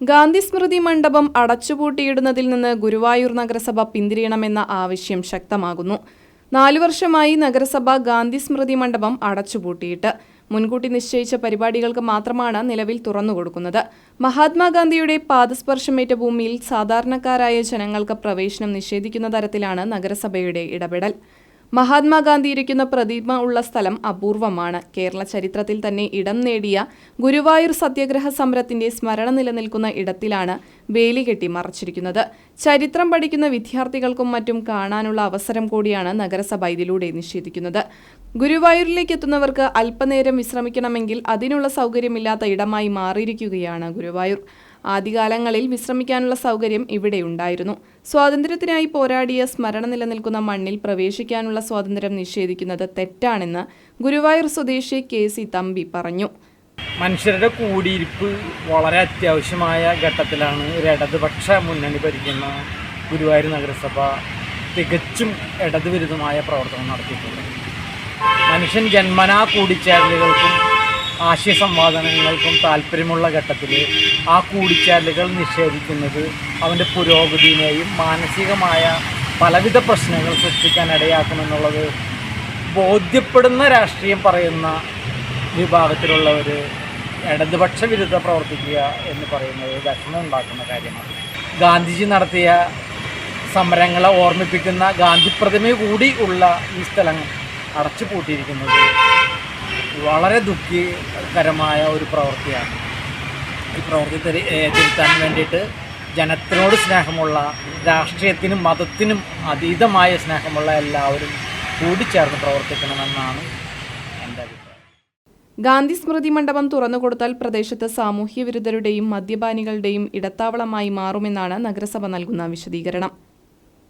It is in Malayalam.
ഗാന്ധി സ്മൃതി മണ്ഡപം അടച്ചുപൂട്ടിയിടുന്നതിൽ നിന്ന് ഗുരുവായൂർ നഗരസഭ പിന്തിരിയണമെന്ന ആവശ്യം ശക്തമാകുന്നു. നാലു വർഷമായി നഗരസഭ ഗാന്ധി സ്മൃതി മണ്ഡപം അടച്ചുപൂട്ടിയിട്ട്. മുൻകൂട്ടി നിശ്ചയിച്ച പരിപാടികൾക്ക് മാത്രമാണ് നിലവിൽ തുറന്നുകൊടുക്കുന്നത്. മഹാത്മാഗാന്ധിയുടെ പാദസ്പർശമേറ്റ ഭൂമിയിൽ സാധാരണക്കാരായ ജനങ്ങൾക്ക് പ്രവേശനം നിഷേധിക്കുന്ന തരത്തിലാണ് നഗരസഭയുടെ ഇടപെടൽ. മഹാത്മാഗാന്ധി ഇരിക്കുന്ന പ്രതിമ ഉള്ള സ്ഥലം അപൂർവമാണ്. കേരള ചരിത്രത്തിൽ തന്നെ ഇടം നേടിയ ഗുരുവായൂർ സത്യാഗ്രഹ സമരത്തിന്റെ സ്മരണ നിലനിൽക്കുന്ന ഇടത്തിലാണ് വേലി കെട്ടി മറച്ചിരിക്കുന്നത്. ചരിത്രം പഠിക്കുന്ന വിദ്യാർത്ഥികൾക്കും മറ്റും കാണാനുള്ള അവസരം കൂടിയാണ് നഗരസഭ ഇതിലൂടെ നിഷേധിക്കുന്നത്. ഗുരുവായൂരിലേക്ക് എത്തുന്നവർക്ക് അല്പനേരം വിശ്രമിക്കണമെങ്കിൽ അതിനുള്ള സൗകര്യമില്ലാത്ത ഇടമായി മാറിയിരിക്കുകയാണ് ഗുരുവായൂർ. ആദ്യകാലങ്ങളിൽ വിശ്രമിക്കാനുള്ള സൗകര്യം ഇവിടെയുണ്ടായിരുന്നു സ്വാതന്ത്ര്യത്തിനായി പോരാടിയ സ്മരണ നിലനിൽക്കുന്ന മണ്ണിൽ പ്രവേശിക്കാനുള്ള സ്വാതന്ത്ര്യം നിഷേധിക്കുന്നത് തെറ്റാണെന്ന് ഗുരുവായൂർ സ്വദേശി കെ സി തമ്പി പറഞ്ഞു. മനുഷ്യരുടെ കൂടിയിരിപ്പ് വളരെ അത്യാവശ്യമായ ഘട്ടത്തിലാണ് ഇടതുപക്ഷ മുന്നണി ഭരിക്കുന്ന ഗുരുവായൂർ നഗരസഭ തികച്ചും ഇടതുവിരുദ്ധമായ പ്രവർത്തനം നടത്തിയിട്ടുള്ളത്. മനുഷ്യൻ ജന്മനാ കൂടിച്ചേരലുകൾക്കും ആശയ സംവാദനങ്ങൾക്കും താല്പര്യമുള്ള ഘട്ടത്തിൽ ആ കൂടിച്ചേരലുകൾ നിഷേധിക്കുന്നത് അവന്റെ പുരോഗതിയെയും മാനസികമായ പലവിധ പ്രശ്നങ്ങൾ സൃഷ്ടിക്കാൻ ഇടയാക്കുമെന്നുള്ളത് ബോധ്യപ്പെടുന്ന രാഷ്ട്രീയം പറയുന്ന വിഭാഗത്തിലുള്ളവർ ഇടതുപക്ഷ വിരുദ്ധ പ്രവർത്തിക്കുക എന്ന് പറയുന്നത് വിഷമം ഉണ്ടാക്കുന്ന കാര്യമാണ്. ഗാന്ധിജി നടത്തിയ സമരങ്ങളെ ഓർമ്മിപ്പിക്കുന്ന ഗാന്ധി പ്രതിമ കൂടി ഉള്ള ഈ സ്ഥലം അടച്ചു പൂട്ടിയിരിക്കുന്നത് വളരെ ദുഃഖകരമായ ഒരു പ്രവൃത്തിയാണ്. ഈ പ്രവൃത്തി തിരി- തിരുത്താൻ വേണ്ടിയിട്ട് ജനത്തിനോട് സ്നേഹമുള്ള രാഷ്ട്രീയത്തിനും മതത്തിനും അതീതമായ സ്നേഹമുള്ള എല്ലാവരും കൂടിച്ചേർന്ന് പ്രവർത്തിക്കണമെന്നാണ് ഗാന്ധി സ്മൃതി മണ്ഡപം തുറന്നുകൊടുത്താൽ പ്രദേശത്ത് സാമൂഹ്യ വിരുദ്ധരുടെയും മദ്യപാനികളുടെയും ഇടത്താവളമായി മാറുമെന്നാണ് നഗരസഭ നൽകുന്ന വിശദീകരണം.